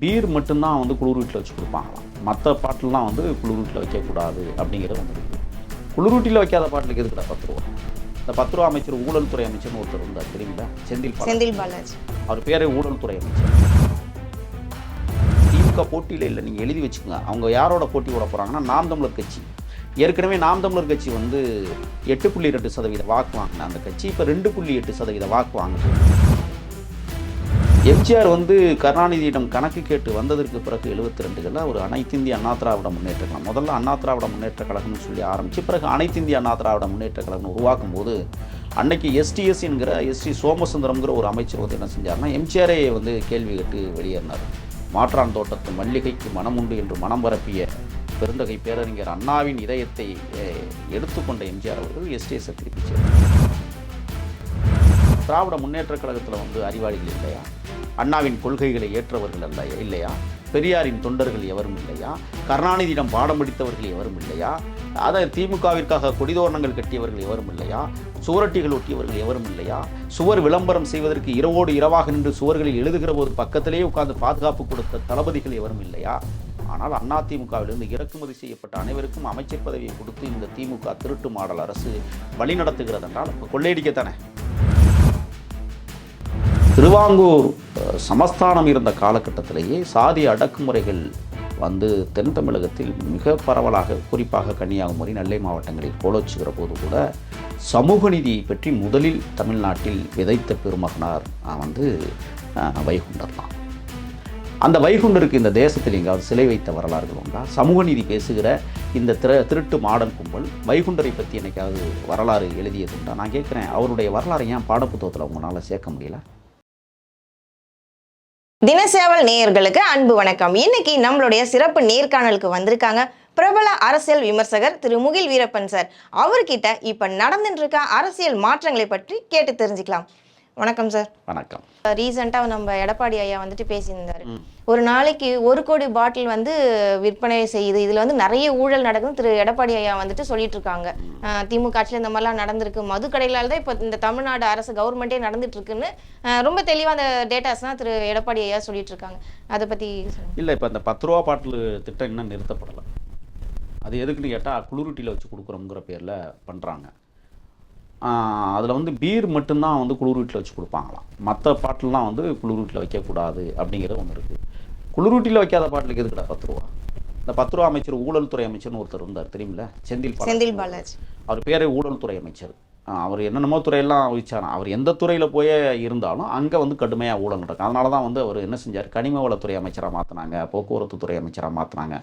Beer மட்டும்தான் வந்து குளிர் வீட்டில் வச்சு கொடுப்பாங்களாம். மற்ற பாட்டிலாம் வந்து குளிர் வீட்டில் வைக்கக்கூடாது அப்படிங்கிறது வந்து குளிர் வீட்டில் வைக்காத பாட்டிலுக்கு எதுக்குடா பத்து ரூபா? இந்த பத்து ரூபா அமைச்சர் ஊழல் துறை அமைச்சர்னு ஒருத்தர் இருந்தார் தெரியுங்களா செந்தில். செந்தில் பாலாஜி. அவர் பேரே ஊழல் துறை அமைச்சர். திமுக போட்டியில் இல்லை நீங்கள் எழுதி வச்சுக்கோங்க. அவங்க யாரோட போட்டி போட போகிறாங்கன்னா நாம் தமிழர் கட்சி. ஏற்கனவே நாம் தமிழர் கட்சி வந்து எட்டு புள்ளி ரெண்டு சதவீத வாக்கு வாங்கின அந்த கட்சி இப்போ ரெண்டு புள்ளி எட்டு சதவீத வாக்கு வாங்குது. எம்ஜிஆர் வந்து கருணாநிதியிடம் கணக்கு கேட்டு வந்ததற்கு பிறகு எழுபத்தி ரெண்டுகளில் ஒரு அனைத்திந்திய அண்ணா திராவிட முன்னேற்ற கழகம் முதல்ல அண்ணா திராவிட முன்னேற்ற கழகம்னு சொல்லி ஆரம்பித்து பிறகு அனைத்திந்திய அண்ணா திராவிட முன்னேற்ற கழகம் உருவாக்கும் போது அன்னைக்கு எஸ்டிஎஸ் என்கிற எஸ்டி சோமசுந்தரம்ங்கிற ஒரு அமைச்சர் வந்து என்ன செஞ்சார்னா எம்ஜிஆரே வந்து கேள்வி கேட்டு வெளியேறினார். மாற்றான் தோட்டத்து மல்லிகைக்கு மனம் உண்டு என்று மனம் பரப்பிய பெருந்தகை பேரறிஞர் அண்ணாவின் இதயத்தை எடுத்துக்கொண்ட எம்ஜிஆர் அவர்கள் எஸ்டிஎஸை திருப்பிச் சேர்ந்தார் திராவிட முன்னேற்ற கழகத்தில் வந்து அறிவாளிகள் இல்லையா? அண்ணாவின் கொள்கைகளை ஏற்றவர்கள் அல்ல இல்லையா? பெரியாரின் தொண்டர்கள் எவரும் இல்லையா? கருணாநிதியிடம் பாடம் படித்தவர்கள் எவரும் இல்லையா? அதை திமுகவிற்காக கொடிதோரணங்கள் கட்டியவர்கள் எவரும் இல்லையா? சுவரட்டிகள் ஒட்டியவர்கள் எவரும் இல்லையா? சுவர் விளம்பரம் செய்வதற்கு இரவோடு இரவாக நின்று சுவர்களில் எழுதுகிற போது பக்கத்திலேயே உட்கார்ந்து பாதுகாப்பு கொடுத்த தளபதிகள் எவரும் இல்லையா? ஆனால் அண்ணா திமுகவிலிருந்து இறக்குமதி செய்யப்பட்ட அனைவருக்கும் அமைச்சர் பதவியை கொடுத்து இந்த திமுக திருட்டு மாடல் அரசு வழிநடத்துகிறது என்றால் கொள்ளையடிக்கத்தானே? திருவாங்கூர் சமஸ்தானம் இருந்த காலகட்டத்திலேயே சாதி அடக்குமுறைகள் வந்து தென் தமிழகத்தில் மிக பரவலாக குறிப்பாக கன்னியாகுமரி நெல்லை மாவட்டங்களில் கோலோச்சுகிற போது கூட சமூக நீதியை பற்றி முதலில் தமிழ்நாட்டில் விதைத்த பெருமகனார் வந்து வைகுண்டர் தான். அந்த வைகுண்டருக்கு இந்த தேசத்தில் எங்காவது சிலை வைத்த வரலாறுகள் உண்டா? சமூக நீதி பேசுகிற இந்த திரு திருட்டு மாடல் கும்பல் வைகுண்டரை பற்றி என்னைக்காவது வரலாறு எழுதியது உண்டா? நான் கேட்குறேன் அவருடைய வரலாறு ஏன் பாடப்புத்தகத்தில் உங்களால் சேர்க்க முடியல? தினசேவல் நேயர்களுக்கு அன்பு வணக்கம். இன்னைக்கு நம்மளுடைய சிறப்பு நேர்காணலுக்கு வந்திருக்காங்க பிரபல அரசியல் விமர்சகர் திரு முகில் வீரப்பன் சார். அவர்கிட்ட இப்ப நடந்துட்டு இருக்க அரசியல் மாற்றங்களை பற்றி கேட்டு தெரிஞ்சுக்கலாம். வணக்கம் சார் வணக்கம். ரீசெண்டாக நம்ம எடப்பாடி ஐயா வந்துட்டு பேசியிருந்தாரு. ஒரு நாளைக்கு ஒரு கோடி பாட்டில் வந்து விற்பனை செய்யுது இதுல வந்து நிறைய ஊழல் நடக்குது திரு எடப்பாடி ஐயா வந்துட்டு சொல்லிட்டு இருக்காங்க திமுக ஆட்சியில் இந்த மாதிரிலாம் நடந்திருக்கு. மது கடைகளால் தான் இப்போ இந்த தமிழ்நாடு அரசு கவர்மெண்ட்டே நடந்துட்டு இருக்குன்னு ரொம்ப தெளிவாக அந்த டேட்டாஸ் தான் திரு எடப்பாடி ஐயா சொல்லிட்டு இருக்காங்க அதை பத்தி சொல்லுங்க. இல்லை இப்போ அந்த பத்து ரூபா பாட்டில் திட்டம் இன்னும் நிறுத்தப்படலை. அது எதுக்குன்னு கேட்டால் குளிரூட்டியில் வச்சு கொடுக்குறோங்கிற பேரில் பண்ணுறாங்க அதில் வந்து பீர் மட்டும்தான் வந்து குளிர் வீட்டில் வச்சு கொடுப்பாங்களாம். மற்ற பாட்டிலாம் வந்து குளிர் வீட்டில் வைக்கக்கூடாது அப்படிங்கிறது ஒன்று இருக்குது குளிர் வீட்டில் வைக்காத பாட்டிலுக்கு எதுக்குடா பத்து ரூபா? இந்த பத்து ரூபா அமைச்சர் ஊழல் துறை அமைச்சர்னு ஒருத்தர் இருந்தார் தெரியுமில்ல? செந்தில். செந்தில் பாலாஜி. அவர் பேரே ஊழல் துறை அமைச்சர். அவர் என்னென்னமோ துறையெல்லாம் வச்சாராம் அவர் எந்த துறையில் போய் இருந்தாலும் அங்கே வந்து கடுமையாக ஊழல் நடக்கும் அதனால தான் வந்து அவர் என்ன செஞ்சார்? கனிம வளத்துறை அமைச்சராக மாற்றினாங்க போக்குவரத்து துறை அமைச்சராக மாற்றினாங்க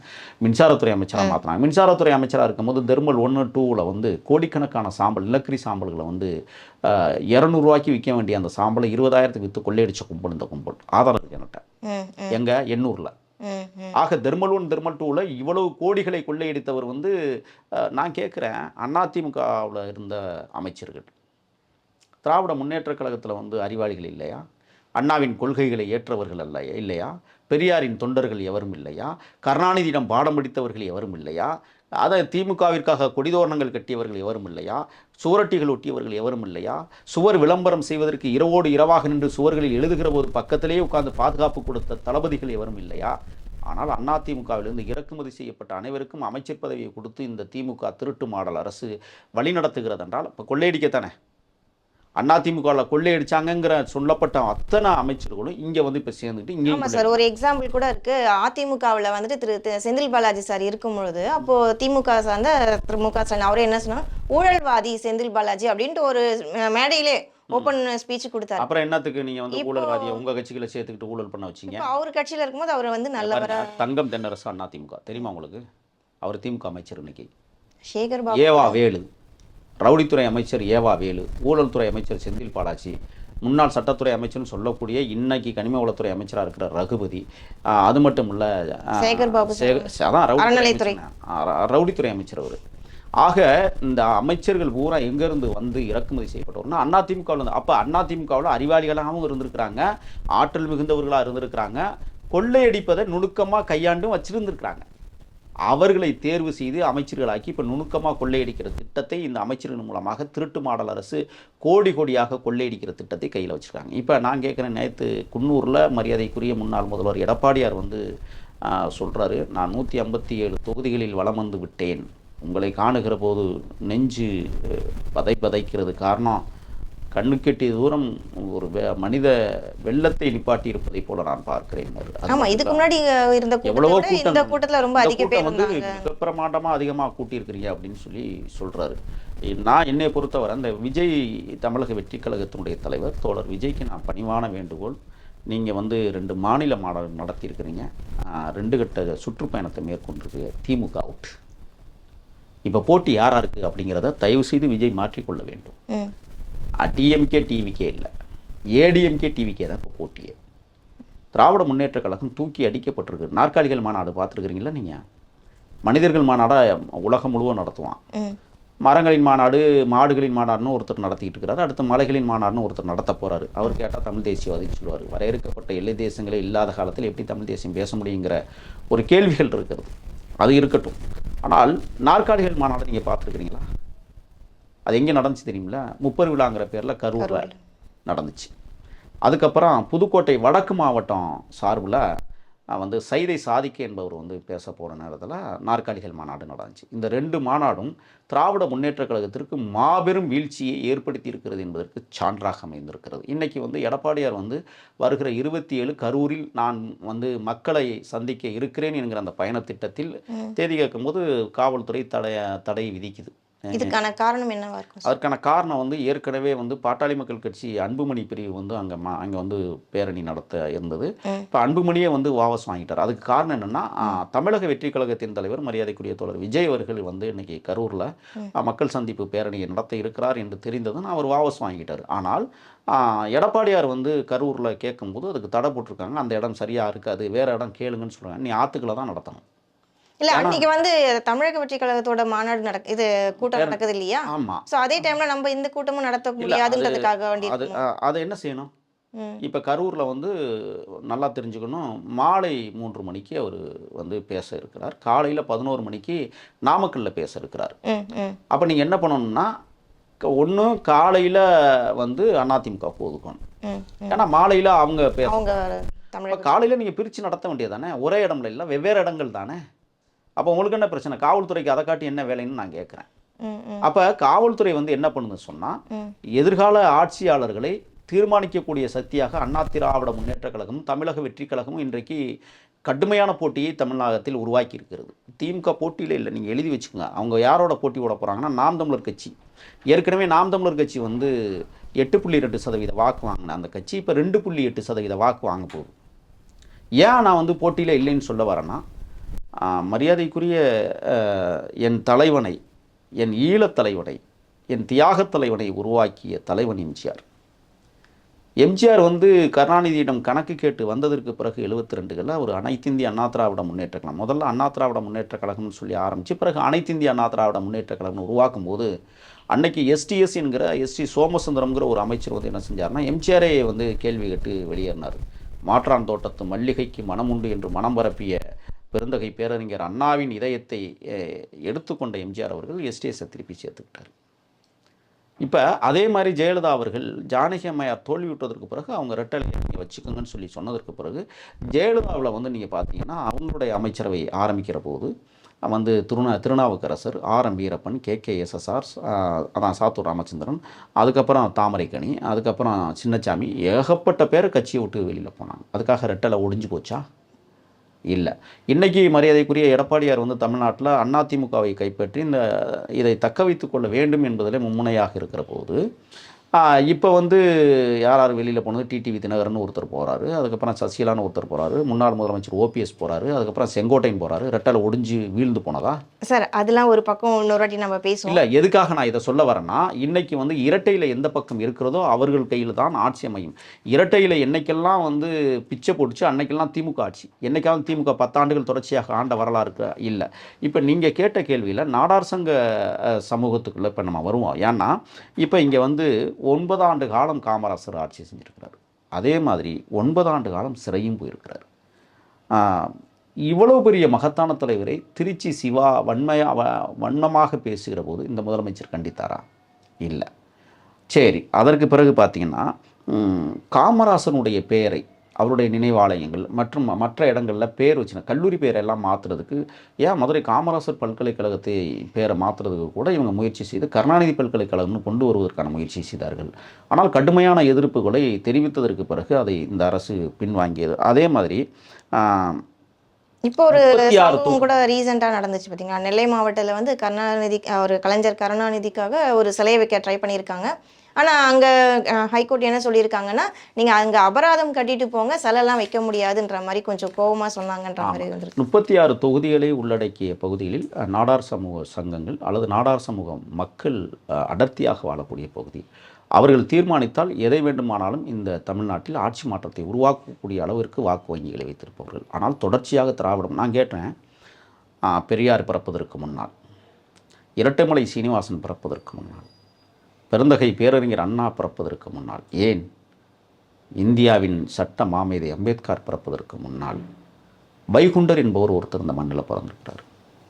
மின்சாரத்துறை அமைச்சராக மாற்றினாங்க மின்சாரத்துறை அமைச்சராக இருக்கும்போது தெர்மல் ஒன்று டூவில் வந்து கோடிக்கணக்கான சாம்பல் நிலக்கரி சாம்பல்களை வந்து இரநூறுவாய்க்கு விற்க வேண்டிய அந்த சாம்பலை இருபதாயிரத்துக்கு விற்று கொள்ளையடிச்ச கும்பல் இந்த கும்பல். ஆதாரம் இருக்கு என்கிட்ட. ம் ம். எங்கே? எண்ணூரில். ஆக தெர்மல் ஒன் தெர்மல் டூவில் இவ்வளவு கோடிகளை கொள்ளையடித்தவர் வந்து நான் கேட்குறேன் அதிமுகவில் இருந்த அமைச்சர்கள். திராவிட முன்னேற்ற கழகத்தில் வந்து அறிவாளிகள் இல்லையா? அண்ணாவின் கொள்கைகளை ஏற்றவர்கள் அல்ல இல்லையா? பெரியாரின் தொண்டர்கள் எவரும் இல்லையா? கருணாநிதியிடம் பாடம் படித்தவர்கள் எவரும் இல்லையா? அதை திமுகவிற்காக கொடிதோரணங்கள் கட்டியவர்கள் எவரும் இல்லையா? சுவரொட்டிகள் ஒட்டியவர்கள் எவரும் இல்லையா? சுவர் விளம்பரம் செய்வதற்கு இரவோடு இரவாக நின்று சுவர்களில் எழுதுகிற போது பக்கத்திலேயே உட்கார்ந்து பாதுகாப்பு கொடுத்த தளபதிகள் எவரும் இல்லையா? ஆனால் அதிமுகவிலிருந்து இறக்குமதி செய்யப்பட்ட அனைவருக்கும் அமைச்சர் பதவியை கொடுத்து இந்த திமுக திருட்டு மாடல் அரசு வழிநடத்துகிறது என்றால் இப்போ கொள்ளையடிக்கத்தானே? அதிமுகவில் கொள்ளையடிச்சாங்கங்கிற சொல்லப்பட்ட அத்தனை அமைச்சர்களும் இங்கே வந்து இப்போ சேர்ந்துட்டு இங்கே ஆமா சார் ஒரு எக்ஸாம்பிள் கூட இருக்கு. அதிமுகவுல வந்துட்டு திரு செந்தில் பாலாஜி சார் இருக்கும் பொழுது அப்போ திமுக சார்ந்த திரு மு க ஸ்டாலின் அவரே என்ன சொன்னா ஊழல்வாதி செந்தில் பாலாஜி அப்படின்ட்டு ஒரு மேடையிலே ஓப்பன் ஸ்பீச் கொடுத்தாரு. அப்புறம் என்னத்துக்கு நீங்கள் வந்து ஊழல்வாதியை உங்கள் கட்சிகளை சேர்த்துக்கிட்டு ஊழல் பண்ண வச்சீங்க? அவர் கட்சியில இருக்கும்போது அவர் வந்து நல்லவரா தங்கம் தென்னரசு அதிமுக தெரியுமா உங்களுக்கு? அவர் திமுக அமைச்சர் இன்னைக்கு. சேகர் பாபு ஏவா வேலு. ரவுடித்துறை அமைச்சர் ஏவா வேலு ஊழல் துறை அமைச்சர் செந்தில் பாலாஜி முன்னாள் சட்டத்துறை அமைச்சர்னு சொல்லக்கூடிய இன்னைக்கு கனிம வளத்துறை அமைச்சராக இருக்கிற ரகுபதி அது மட்டும் இல்ல அதான் ரவுடித்துறை. அமைச்சர். அவர் ஆக இந்த அமைச்சர்கள் பூரா எங்கேருந்து வந்து இறக்குமதி செய்யப்பட்டவர்னா அதிமுகவில் இருந்து அப்போ அதிமுகவில் அறிவாளிகளாகவும் இருந்திருக்கிறாங்க ஆற்றல் மிகுந்தவர்களாக இருந்திருக்கிறாங்க கொள்ளையடிப்பதை நுணுக்கமாக கையாண்டும் வச்சிருந்துருக்கிறாங்க அவர்களை தேர்வு செய்து அமைச்சர்களாக்கி இப்போ நுணுக்கமாக கொள்ளையடிக்கிற திட்டத்தை இந்த அமைச்சர்கள் மூலமாக திருட்டு மாடல் அரசு கோடி கோடியாக கொள்ளையடிக்கிற திட்டத்தை கையில் வச்சுருக்காங்க. இப்போ நான் கேட்குறேன் நேற்று குன்னூரில் மரியாதைக்குரிய முன்னாள் முதல்வர் எடப்பாடியார் வந்து சொல்கிறாரு நான் நூற்றி ஐம்பத்தி ஏழு தொகுதிகளில் வலம் வந்து விட்டேன். உங்களை காணுகிற போது நெஞ்சு பதை பதைக்கிறது காரணம். கண்ணுக்கெட்டிய தூரம் ஒரு மனித வெள்ளத்தை நிப்பாட்டி இருப்பதை போல நான் பார்க்கிறேன். ஆமா இதுக்கு முன்னாடி இருந்த எவ்வளவோ இந்த கூட்டத்துல ரொம்ப அதிக பேர் வந்து பிரமாண்டமாக அதிகமாக கூட்டியிருக்கிறீங்க அப்படின்னு சொல்லி சொல்றாரு. நான் என்னை பொறுத்தவரை அந்த விஜய் தமிழக வெற்றி கழகத்தினுடைய தலைவர் தோழர் விஜய்க்கு நான் பணிவான வேண்டுகோள். நீங்கள் வந்து ரெண்டு மாநில மாநாடு நடத்தியிருக்கிறீங்க. ரெண்டு கட்ட சுற்றுப்பயணத்தை மேற்கொண்டிருக்கு திமுக அவுட் இப்போ போட்டி யாரா இருக்கு அப்படிங்கிறத தயவு செய்து விஜய் மாற்றிக்கொள்ள வேண்டும். டிஎம்கே டிவிகே இல்லை. ஏடிஎம்கே டிவிகே தான் இப்போ போட்டியே. திராவிட முன்னேற்ற கழகம் தூக்கி அடிக்கப்பட்டிருக்கு. நாற்காலிகள் மாநாடு பார்த்துருக்குறீங்களா நீங்கள் மனிதர்கள் மாநாடா உலகம் முழுவதும் நடத்துவான். மரங்களின் மாநாடு மாடுகளின் மாநாடுன்னு ஒருத்தர் நடத்திட்டு இருக்கிறாரு அடுத்து மலைகளின் மாநாடுன்னு ஒருத்தர் நடத்த போறாரு. அவர் கேட்டால் தமிழ் தேசியவாதின்னு சொல்லுவார். வரையறுக்கப்பட்ட எல்லை தேசங்களே இல்லாத காலத்தில் எப்படி தமிழ் தேசியம் பேச முடியுங்கிற ஒரு கேள்விகள் இருக்கிறது. அது இருக்கட்டும். ஆனால் நாற்காலிகள் மாநாடு நீங்கள் பார்த்துருக்கிறீங்களா? அது எங்கே நடந்துச்சு தெரியுங்களா முப்பர் விழாங்கிற பேரில் கரூரில் நடந்துச்சு. அதுக்கப்புறம் புதுக்கோட்டை வடக்கு மாவட்டம் சார்பில் வந்து சைதை சாதிக்க என்பவர் வந்து பேச போகிற நேரத்தில் நாற்காலிகள் மாநாடு நடந்துச்சு. இந்த ரெண்டு மாநாடும் திராவிட முன்னேற்ற கழகத்திற்கு மாபெரும் வீழ்ச்சியை ஏற்படுத்தி இருக்கிறது என்பதற்கு சான்றாக அமைந்திருக்கிறது. இன்னைக்கு வந்து எடப்பாடியார் வந்து வருகிற இருபத்தி ஏழு கரூரில் நான் வந்து மக்களை சந்திக்க இருக்கிறேன் என்கிற அந்த பயணத் திட்டத்தில் தேதி கேட்கும்போது காவல்துறை தடைய தடை விதிக்குது. இதுக்கான காரணம் என்னவா இருக்கும்? அதற்கான காரணம் வந்து ஏற்கனவே வந்து பாட்டாளி மக்கள் கட்சி அன்புமணி பிரிவு வந்து அங்கே மா அங்கே வந்து பேரணி நடத்த இருந்தது. இப்போ அன்புமணியே வந்து வாபஸ் வாங்கிட்டார். அதுக்கு காரணம் என்னென்னா தமிழக வெற்றி கழகத்தின் தலைவர் மரியாதைக்குரிய தோழர் விஜய் அவர்கள் வந்து இன்னைக்கு கரூரில் மக்கள் சந்திப்பு பேரணியை நடத்த இருக்கிறார் என்று தெரிந்ததும் அவர் வாபஸ் வாங்கிட்டார். ஆனால் எடப்பாடியார் வந்து கரூரில் கேட்கும்போது அதுக்கு தடை போட்டிருக்காங்க. அந்த இடம் சரியாக இருக்காது. வேறு இடம் கேளுங்கன்னு சொல்கிறாங்க நீ ஆற்றுக்களை தான் நடத்தணும். இல்ல அன்னைக்கு வந்து தமிழக வெற்றி கழகத்தோட மாநாடு நடக்கு இது கூட்டம் நடக்குது இல்லையா ஆமாம் சோ அதே டைம்ல நம்ம இந்த கூட்டமும் நடத்த முடியாதுன்றதுக்காக வேண்டி அது அதை என்ன செய்யணும். இப்போ கரூரில் வந்து நல்லா தெரிஞ்சுக்கணும் மாலை மூன்று மணிக்கு அவர் வந்து பேச இருக்கிறார். காலையில் பதினோரு மணிக்கு நாமக்கல்லில் பேச இருக்கிறார். அப்போ நீங்கள் என்ன பண்ணணும்னா ஒன்று காலையில் வந்து அதிமுக போதுக்கணும். ம், ம். ஏன்னா மாலையில் அவங்க பேச தமிழக காலையில் நீங்கள் பிரித்து நடத்த வேண்டியதானே ஒரே இடம்ல இல்லை வெவ்வேறு இடங்கள் தானே? அப்போ உங்களுக்கு என்ன பிரச்சனை? காவல்துறைக்கு அதை காட்டி என்ன வேலைன்னு நான் கேட்குறேன் அப்போ காவல்துறை வந்து என்ன பண்ணுதுன்னு சொன்னால். எதிர்கால ஆட்சியாளர்களை தீர்மானிக்கக்கூடிய சக்தியாக அண்ணா திராவிட முன்னேற்ற கழகம் தமிழக வெற்றி கழகமும் இன்றைக்கு கடுமையான போட்டியை தமிழகத்தில் உருவாக்கி இருக்கிறது. திமுக போட்டியில் இல்லை. நீங்கள் எழுதி வச்சுக்கோங்க. அவங்க யாரோட போட்டி போட போகிறாங்கன்னா நாம் தமிழர் கட்சி. ஏற்கனவே நாம் தமிழர் கட்சி வந்து எட்டு புள்ளி ரெண்டு சதவீத வாக்கு வாங்கின அந்த கட்சி இப்போ ரெண்டு புள்ளி எட்டு சதவீத வாக்கு வாங்க போகுது. ஏன் நான் வந்து போட்டியில் இல்லைன்னு சொல்ல வரேன்னா மரியாதைக்குரிய என் தலைவனை என் ஈழத் தலைவனை என் தியாகத் தலைவனை உருவாக்கிய தலைவன் எம்ஜிஆர். எம்ஜிஆர் வந்து கருணாநிதியிடம் கணக்கு கேட்டு வந்ததற்கு பிறகு எழுபத்தி ரெண்டுகளில் அவர் அனைத்திந்திய அண்ணா திராவிட முன்னேற்ற கழகம் முதல்ல அண்ணா திராவிட முன்னேற்ற கழகம்னு சொல்லி ஆரம்பித்து பிறகு அனைத்திந்திய அண்ணா திராவிட முன்னேற்ற கழகம்னு உருவாக்கும் போது அன்னைக்கு எஸ்டிஎஸ் என்கிற எஸ்டி சோமசுந்தரம்ங்கிற ஒரு அமைச்சர் வந்து என்ன செஞ்சார்னா எம்ஜிஆரே வந்து கேள்வி கேட்டு வெளியேறினார். மாற்றான் தோட்டத்து மல்லிகைக்கு மனமுண்டு என்று மனம் பரப்பிய பெருந்தகை பேரறிஞர் அண்ணாவின் இதயத்தை எடுத்துக்கொண்ட எம்ஜிஆர் அவர்கள் எஸ்டிஎஸை திருப்பி சேர்த்துக்கிட்டார். இப்போ அதே மாதிரி ஜெயலலிதா அவர்கள் ஜானகி அம்மையார் தோல்வியுற்றதற்கு பிறகு அவங்க ரெட்டலையை நீங்கள் வச்சுக்கோங்கன்னு சொல்லி சொன்னதற்கு பிறகு ஜெயலலிதாவில் வந்து நீங்கள் பார்த்தீங்கன்னா அவங்களுடைய அமைச்சரவை ஆரம்பிக்கிற போது வந்து திருநா Thirunavukkarasar R M Veerappan K K SSR அதான் சாத்தூர் ராமச்சந்திரன் அதுக்கப்புறம் தாமரைக்கனி அதுக்கப்புறம் சின்னச்சாமி ஏகப்பட்ட பேர் கட்சியை விட்டு வெளியில் போனாங்க. அதுக்காக ரெட்டலை ஒடிஞ்சு போச்சா? இல்லை. இன்னைக்கு மரியாதைக்குரிய எடப்பாடியார் வந்து தமிழ்நாட்டில் அதிமுகவை கைப்பற்றி இந்த இதை தக்க வைத்துக் கொள்ள வேண்டும் என்பதிலே மும்முனையாக இருக்கிற போது இப்போ வந்து யார் யார் வெளியில் போனது? டிடிவி தினகரன் ஒருத்தர் போகிறாரு அதுக்கப்புறம் சசிகலான்னு ஒருத்தர் போகிறாரு முன்னாள் முதலமைச்சர் ஓபிஎஸ் போகிறாரு அதுக்கப்புறம் செங்கோட்டையன் போகிறாரு ரெட்டலை ஒடிஞ்சு வீழ்ந்து போனதா? சார் அதெல்லாம் ஒரு பக்கம் இன்னொரு வாட்டி நம்ம பேசுவோம். இல்லை எதுக்காக நான் இதை சொல்ல வரேன்னா இன்னைக்கு வந்து இரட்டையில் எந்த பக்கம் இருக்கிறதோ அவர்கள் கையில் தான் ஆட்சி அமையும். இரட்டையில் என்னைக்கெல்லாம் வந்து பிச்சை போட்டுச்சு அன்னைக்கெல்லாம் திமுக ஆட்சி. என்னைக்காவது திமுக பத்தாண்டுகள் தொடர்ச்சியாக ஆண்ட வரலாறு இருக்கா? இல்லை. இப்போ நீங்கள் கேட்ட கேள்வியில் நாடார் சங்க சமூகத்துக்குள்ள இப்போ நம்ம வருவோம். ஏன்னா இப்போ இங்கே வந்து ஒன்பது ஆண்டு காலம் காமராசர் ஆட்சி செஞ்சுருக்கிறார். அதே மாதிரி ஒன்பது ஆண்டு காலம் சிறையும் போயிருக்கிறார். இவ்வளோ பெரிய மகத்தான தலைவரை திருச்சி சிவா வன்மையா வ- வன்மமாக பேசுகிற போது இந்த முதலமைச்சர் கண்டித்தாரா? இல்லை. சரி அதற்கு பிறகு பார்த்திங்கன்னா காமராசனுடைய பெயரை அவருடைய நினைவாலயங்கள் மற்றும் மற்ற இடங்களில் பேர் வச்சு கல்லூரி பேரெல்லாம் மாற்றுறதுக்கு ஏன் மதுரை காமராசர் பல்கலைக்கழகத்தை பேரை மாற்றுறதுக்கு கூட இவங்க முயற்சி செய்து கருணாநிதி பல்கலைக்கழகம்னு கொண்டு வருவதற்கான முயற்சி செய்தார்கள். ஆனால் கடுமையான எதிர்ப்புகளை தெரிவித்ததற்கு பிறகு அதை இந்த அரசு பின்வாங்கியது. அதே மாதிரி இப்போ ஒரு சம்பவம் கூட ரீசெண்டாக நடந்துச்சு பார்த்தீங்களா நெல்லை மாவட்டத்தில் வந்து கருணாநிதி ஒரு கலைஞர் கருணாநிதிக்காக ஒரு சிலையை வைக்க ட்ரை பண்ணியிருக்காங்க. ஆனால் அங்கே ஹைகோர்ட் என்ன சொல்லியிருக்காங்கன்னா நீங்கள் அங்கே அபராதம் கட்டிட்டு போங்க சிலைலாம் வைக்க முடியாதுன்ற மாதிரி கொஞ்சம் கோவமா சொன்னாங்கன்ற மாதிரி வந்துருக்கு. முப்பத்தி ஆறு தொகுதிகளை உள்ளடக்கிய பகுதிகளில் நாடார் சமூக சங்கங்கள் அல்லது நாடார் சமூக மக்கள் அடர்த்தியாக வாழக்கூடிய பகுதி. அவர்கள் தீர்மானித்தால் எதை வேண்டுமானாலும் இந்த தமிழ்நாட்டில் ஆட்சி மாற்றத்தை உருவாக்கக்கூடிய அளவிற்கு வாக்கு வங்கிகளை வைத்திருப்பவர்கள். ஆனால் தொடர்ச்சியாக திராவிடம் நான் கேட்டேன் பெரியார் பிறப்பதற்கு முன்னால். இரட்டைமலை சீனிவாசன் பிறப்பதற்கு முன்னால். பெருந்தகை பேரறிஞர் அண்ணா பிறப்பதற்கு முன்னால் ஏன் இந்தியாவின் சட்ட மாமேதை அம்பேத்கர் பிறப்பதற்கு முன்னால் வைகுண்டர் என்பவர் ஒருத்தர் இந்த மண்ணில் பிறந்திருக்கிறார்.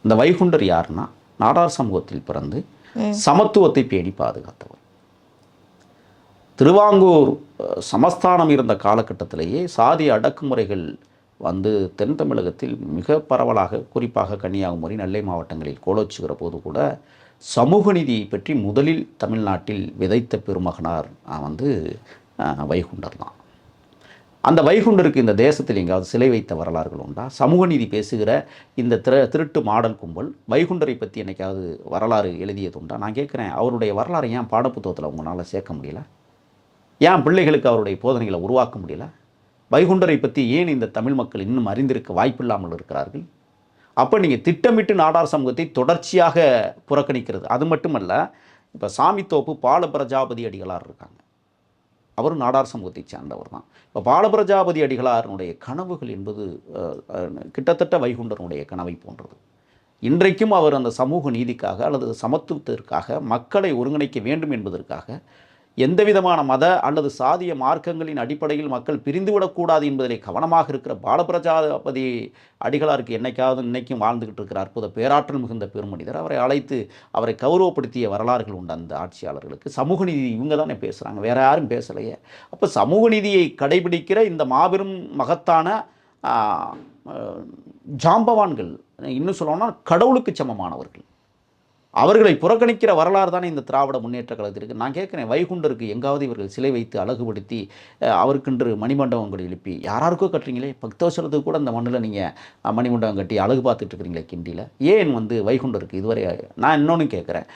இந்த வைகுண்டர் யாருன்னா நாடார் சமூகத்தில் பிறந்து சமத்துவத்தை பேணி பாதுகாத்தவர். திருவாங்கூர் சமஸ்தானம் இருந்த காலகட்டத்திலேயே சாதி அடக்குமுறைகள் வந்து தென் தமிழகத்தில் மிக பரவலாக குறிப்பாக கன்னியாகுமரி நெல்லை மாவட்டங்களில் கோலோச்சுகிற போது கூட சமூக நீதியை பற்றி முதலில் தமிழ்நாட்டில் விதைத்த பெருமகனார் வந்து வைகுண்டர் தான். அந்த வைகுண்டருக்கு இந்த தேசத்தில் எங்காவது சிலை வைத்த வரலாறுகள் உண்டா? சமூக நீதி பேசுகிற இந்த திரு திருட்டு மாடல் கும்பல் வைகுண்டரை பற்றி என்னைக்காவது வரலாறு எழுதியது உண்டா? நான் கேட்குறேன் அவருடைய வரலாறு ஏன் பாடப்புத்தகத்தில் உங்களால் சேர்க்க முடியல? ஏன் பிள்ளைகளுக்கு அவருடைய போதனைகளை உருவாக்க முடியல? வைகுண்டரை பற்றி ஏன் இந்த தமிழ் மக்கள் இன்னும் அறிந்திருக்க வாய்ப்பில்லாமல் இருக்கிறார்கள்? அப்போ நீங்கள் திட்டமிட்டு நாடார் சமூகத்தை தொடர்ச்சியாக புறக்கணிக்கிறது. அது மட்டுமல்ல இப்போ சாமித்தோப்பு பால பிரஜாபதி அடிகளார் இருக்காங்க. அவரும் நாடார் சமூகத்தை சார்ந்தவர் தான். இப்போ பாலபிரஜாபதி அடிகளாரனுடைய கனவுகள் என்பது கிட்டத்தட்ட வைகுண்டனுடைய கனவை போன்றது. இன்றைக்கும் அவர் அந்த சமூக நீதிக்காக அல்லது சமத்துவத்திற்காக மக்களை ஒருங்கிணைக்க வேண்டும் என்பதற்காக எந்த விதமான மத அல்லது சாதிய மார்க்கங்களின் அடிப்படையில் மக்கள் பிரிந்துவிடக்கூடாது என்பதிலே கவனமாக இருக்கிற பாலபிரஜாபதி அடிகளாருக்கு என்னைக்காவது இன்னைக்கும் வாழ்ந்துகிட்டு இருக்கிற அற்புத பேராற்றல் மிகுந்த பெருமனிதர். அவரை அழைத்து அவரை கௌரவப்படுத்திய வரலாறுகள் உண்டு அந்த ஆட்சியாளர்களுக்கு. சமூக நீதி இவங்க தானே பேசுகிறாங்க வேற யாரும் பேசலையே. அப்போ சமூக நீதியை கடைபிடிக்கிற இந்த மாபெரும் மகத்தான ஜாம்பவான்கள் இன்னும் சொல்லணும்னா கடவுளுக்கு சமமானவர்கள். அவர்களை புறக்கணிக்கிற வரலாறு தானே இந்த திராவிட முன்னேற்ற கழகத்திற்கு நான் கேட்குறேன் வைகுண்டருக்கு எங்காவது இவர்கள் சிலை வைத்து அழகுபடுத்தி அவருக்கென்று அவருக்கென்று மணிமண்டபங்கள் எழுப்பி யாராருக்கோ கட்டுறீங்களே? பக்தவசரத்துக்கு கூட அந்த மண்ணில் நீங்கள் மணிமண்டபம் கட்டி அழகு பார்த்துட்டு இருக்கிறீங்களே கிண்டியில்? ஏன் வந்து வைகுண்டருக்கு இதுவரை நான் இன்னொன்று கேட்குறேன்.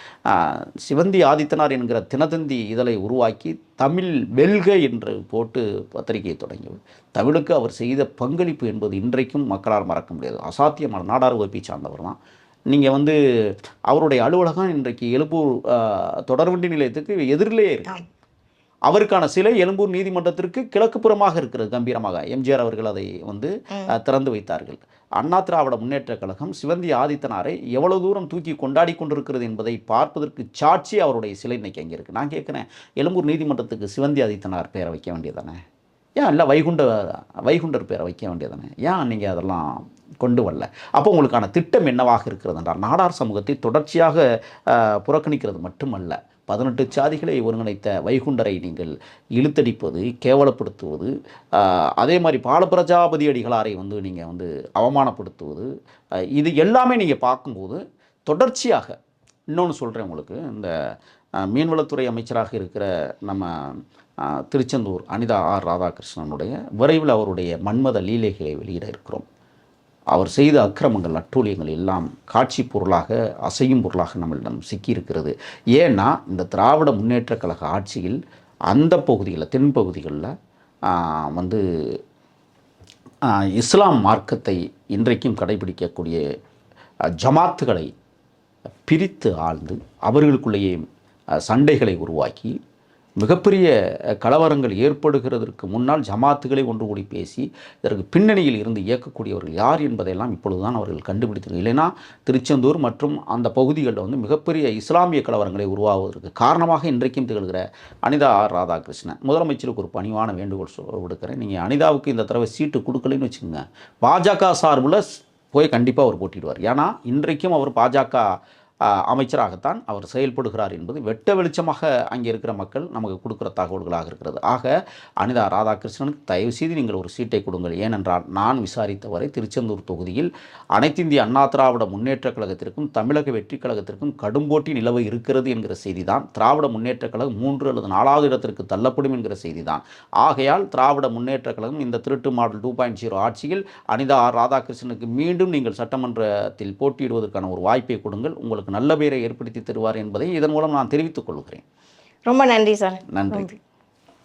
சிவந்தி ஆதித்தனார் என்கிற தினத்தந்தி இதழை உருவாக்கி தமிழ் வெல்க என்று போட்டு பத்திரிகையை தொடங்கியவர். தமிழுக்கு அவர் செய்த பங்களிப்பு என்பது இன்றைக்கும் மக்களால் மறக்க முடியாது. அசாத்தியமான நாடார் ஓபி சார்ந்தவர் தான். நீங்கள் வந்து அவருடைய அலுவலகம் இன்றைக்கு எழும்பூர் தொடர்வண்டி நிலையத்துக்கு எதிரிலே இருக்கு. அவருக்கான சிலை எழும்பூர் நீதிமன்றத்திற்கு கிழக்கு புறமாக இருக்கிறது கம்பீரமாக. எம்ஜிஆர் அவர்கள் அதை வந்து திறந்து வைத்தார்கள். அண்ணா திராவிட முன்னேற்ற கழகம் சிவந்தி ஆதித்தனாரை எவ்வளவு தூரம் தூக்கி கொண்டாடி கொண்டிருக்கிறது என்பதை பார்ப்பதற்கு சாட்சி அவருடைய சிலை இன்னைக்கு அங்கே இருக்குது நான் கேட்குறேன் எழும்பூர் நீதிமன்றத்துக்கு சிவந்தி ஆதித்தனார் பேரை வைக்க வேண்டியதானே? ஏன் இல்லை வைகுண்ட வைகுண்டர் பேரை வைக்க வேண்டியதானே? ஏன் நீங்கள் அதெல்லாம் கொண்டு வரல. அப்போ உங்களுக்கான திட்டம் என்னவாக இருக்கிறது என்றால் நாடார் சமூகத்தை தொடர்ச்சியாக புறக்கணிக்கிறது மட்டுமல்ல பதினெட்டு சாதிகளை ஒருங்கிணைத்த வைகுண்டரை நீங்கள் இழுத்தடிப்பது கேவலப்படுத்துவது அதே மாதிரி பாலபிரஜாபதி அடிகளாரை வந்து நீங்கள் வந்து அவமானப்படுத்துவது இது எல்லாமே நீங்கள் பார்க்கும்போது தொடர்ச்சியாக இன்னொன்று சொல்கிறேன் உங்களுக்கு இந்த மீன்வளத்துறை அமைச்சராக இருக்கிற நம்ம திருச்செந்தூர் அனிதா ஆர் ராதாகிருஷ்ணனுடைய விரைவில் அவருடைய மன்மத லீலைகளை வெளியிட இருக்கிறோம். அவர் செய்த அக்கிரமங்கள் அட்டூழியங்கள் எல்லாம் காட்சி பொருளாக அசையும் பொருளாக நம்மளிடம் சிக்கியிருக்கிறது. ஏன்னா இந்த திராவிட முன்னேற்ற கழக ஆட்சியில் அந்த பகுதிகளில் தென்பகுதிகளில் வந்து இஸ்லாம் மார்க்கத்தை இன்றைக்கும் கடைபிடிக்கக்கூடிய ஜமாத்துகளை பிரித்து ஆழ்ந்து அவர்களுக்குள்ளேயே சண்டைகளை உருவாக்கி மிகப்பெரிய கலவரங்கள் ஏற்படுகிறதற்கு முன்னால் ஜமாத்துகளை ஒன்று கூடி பேசி இதற்கு பின்னணியில் இருந்து இயக்கக்கூடியவர்கள் யார் என்பதையெல்லாம் இப்பொழுதுதான் அவர்கள் கண்டுபிடித்தது இல்லைன்னா திருச்செந்தூர் மற்றும் அந்த பகுதிகளில் வந்து மிகப்பெரிய இஸ்லாமிய கலவரங்களை உருவாவதற்கு காரணமாக இன்றைக்கும் திகழ்கிற அனிதா ஆர் ராதாகிருஷ்ணன். முதலமைச்சருக்கு ஒரு பணிவான வேண்டுகோள் சொல் விடுக்கிறேன். நீங்கள் அனிதாவுக்கு இந்த தடவை சீட்டு கொடுக்கலன்னு வச்சுக்கோங்க. பாஜக சார்பில் போய் கண்டிப்பாக அவர் போட்டிடுவார் ஏன்னா இன்றைக்கும் அவர் பாஜக அமைச்சராகத்தான் அவர் செயல்படுகிறார் என்பது வெட்ட வெளிச்சமாக அங்கே இருக்கிற மக்கள் நமக்கு கொடுக்குற தகவல்களாக இருக்கிறது. ஆக அனிதா ராதாகிருஷ்ணனுக்கு தயவு செய்து நீங்கள் ஒரு சீட்டை கொடுங்கள். ஏனென்றால் நான் விசாரித்தவரை திருச்செந்தூர் தொகுதியில் அனைத்திந்திய அண்ணா திராவிட முன்னேற்றக் கழகத்திற்கும் தமிழக வெற்றிக் கழகத்திற்கும் கடும் போட்டி நிலவு இருக்கிறது என்கிற செய்தி தான் திராவிட முன்னேற்றக் கழகம் மூன்று அல்லது நாலாவது இடத்திற்கு தள்ளப்படும் என்கிற செய்தி தான் ஆகையால் திராவிட முன்னேற்றக் கழகம் இந்த திருட்டு மாடல் டூ பாயிண்ட் ஜீரோ ஆட்சியில் அனிதா ராதாகிருஷ்ணனுக்கு மீண்டும் நீங்கள் சட்டமன்றத்தில் போட்டியிடுவதற்கான ஒரு வாய்ப்பை கொடுங்கள். உங்களுக்கு நல்ல பெயரை ஏற்படுத்தி தருவார் என்பதை இதன் மூலம் நான் தெரிவித்துக் கொள்கிறேன். ரொம்ப நன்றி சார். நன்றி.